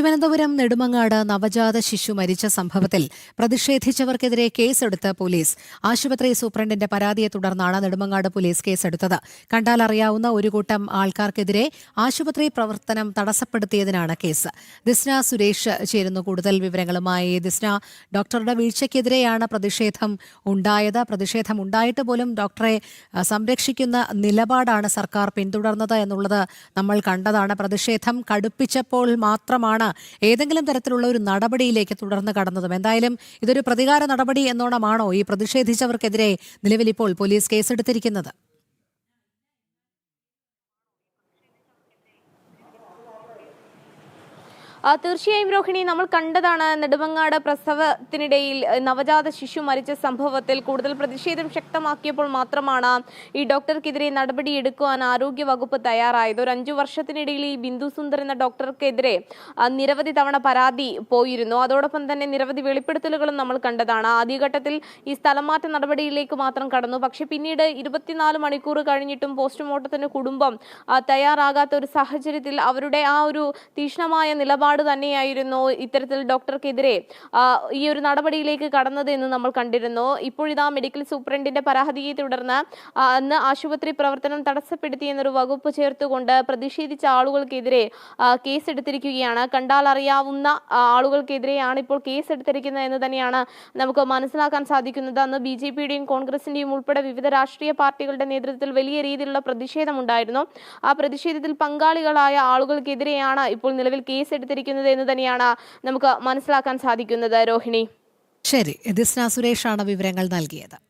തിരുവനന്തപുരം നെടുമങ്ങാട് നവജാത ശിശു മരിച്ച സംഭവത്തിൽ പ്രതിഷേധിച്ചവർക്കെതിരെ കേസെടുത്ത് പോലീസ്. ആശുപത്രി സൂപ്രണ്ടിന്റെ പരാതിയെ തുടർന്നാണ് നെടുമങ്ങാട് പോലീസ് കേസെടുത്തത്. കണ്ടാൽ അറിയാവുന്ന ഒരു കൂട്ടം ആൾക്കാർക്കെതിരെ ആശുപത്രി പ്രവർത്തനം തടസ്സപ്പെടുത്തിയതിനാണ് കേസ്. ദിസ്ന സുരേഷ് ചേരുന്നു കൂടുതൽ വിവരങ്ങളുമായി. ദിസ്ന ഡോക്ടറുടെ വീഴ്ചയ്ക്കെതിരെയാണ് പ്രതിഷേധം ഉണ്ടായത്. പ്രതിഷേധം ഉണ്ടായിട്ട് പോലും ഡോക്ടറെ സംരക്ഷിക്കുന്ന നിലപാടാണ് സർക്കാർ പിന്തുടർന്നത് എന്നുള്ളത് നമ്മൾ കണ്ടതാണ്. പ്രതിഷേധം കടുപ്പിച്ചപ്പോൾ മാത്രമാണ് ഏതെങ്കിലും തരത്തിലുള്ള ഒരു നടപടിയിലേക്ക് തുടർന്ന് കടന്നതും. എന്തായാലും ഇതൊരു പ്രതികാര നടപടി എന്നോണമാണോ ഈ പ്രതിഷേധിച്ചവർക്കെതിരെ നിലവിൽ ഇപ്പോൾ പോലീസ് കേസെടുത്തിരിക്കുന്നത്? തീർച്ചയായും രോഹിണി നമ്മൾ കണ്ടതാണ് നെടുമങ്ങാട് പ്രസവത്തിനിടയിൽ നവജാത ശിശു മരിച്ച സംഭവത്തിൽ കൂടുതൽ പ്രതിഷേധം ശക്തമാക്കിയപ്പോൾ മാത്രമാണ് ഈ ഡോക്ടർക്കെതിരെ നടപടിയെടുക്കുവാൻ ആരോഗ്യ വകുപ്പ് തയ്യാറായത്. ഒരു അഞ്ചു വർഷത്തിനിടയിൽ ഈ ബിന്ദു സുന്ദർ എന്ന ഡോക്ടർക്കെതിരെ നിരവധി തവണ പരാതി പോയിരുന്നു. അതോടൊപ്പം തന്നെ നിരവധി വെളിപ്പെടുത്തലുകളും നമ്മൾ കണ്ടതാണ്. ആദ്യഘട്ടത്തിൽ ഈ സ്ഥലമാറ്റ നടപടിയിലേക്ക് മാത്രം കടന്നു. പക്ഷെ പിന്നീട് ഇരുപത്തിനാല് മണിക്കൂർ കഴിഞ്ഞിട്ടും പോസ്റ്റ്മോർട്ടത്തിന് കുടുംബം തയ്യാറാകാത്ത ഒരു സാഹചര്യത്തിൽ അവരുടെ ആ ഒരു തീക്ഷ്ണമായ നിലപാട് തന്നെയായിരുന്നു ഇത്തരത്തിൽ ഡോക്ടർക്കെതിരെ ഈ ഒരു നടപടിയിലേക്ക് കടന്നത് എന്ന് നമ്മൾ കണ്ടിരുന്നു. ഇപ്പോഴിതാ മെഡിക്കൽ സൂപ്രണ്ടിന്റെ പരാതിയെ തുടർന്ന് അന്ന് ആശുപത്രി പ്രവർത്തനം തടസ്സപ്പെടുത്തി എന്നൊരു വകുപ്പ് ചേർത്തുകൊണ്ട് പ്രതിഷേധിച്ച ആളുകൾക്കെതിരെ കേസെടുത്തിരിക്കുകയാണ്. കണ്ടാൽ അറിയാവുന്ന ആളുകൾക്കെതിരെയാണ് ഇപ്പോൾ കേസെടുത്തിരിക്കുന്നത് എന്ന് തന്നെയാണ് നമുക്ക് മനസ്സിലാക്കാൻ സാധിക്കുന്നത്. അന്ന് ബി ജെ പിയുടെയും കോൺഗ്രസിന്റെയും ഉൾപ്പെടെ വിവിധ രാഷ്ട്രീയ പാർട്ടികളുടെ നേതൃത്വത്തിൽ വലിയ രീതിയിലുള്ള പ്രതിഷേധമുണ്ടായിരുന്നു. ആ പ്രതിഷേധത്തിൽ പങ്കാളികളായ ആളുകൾക്കെതിരെയാണ് ഇപ്പോൾ നിലവിൽ കേസെടുത്തിരിക്കുന്നത് എന്ന് തന്നെയാണ് നമുക്ക് മനസ്സിലാക്കാൻ സാധിക്കുന്നത് രോഹിണി. ശരി സുരേഷാണ് വിവരങ്ങൾ നൽകിയത്.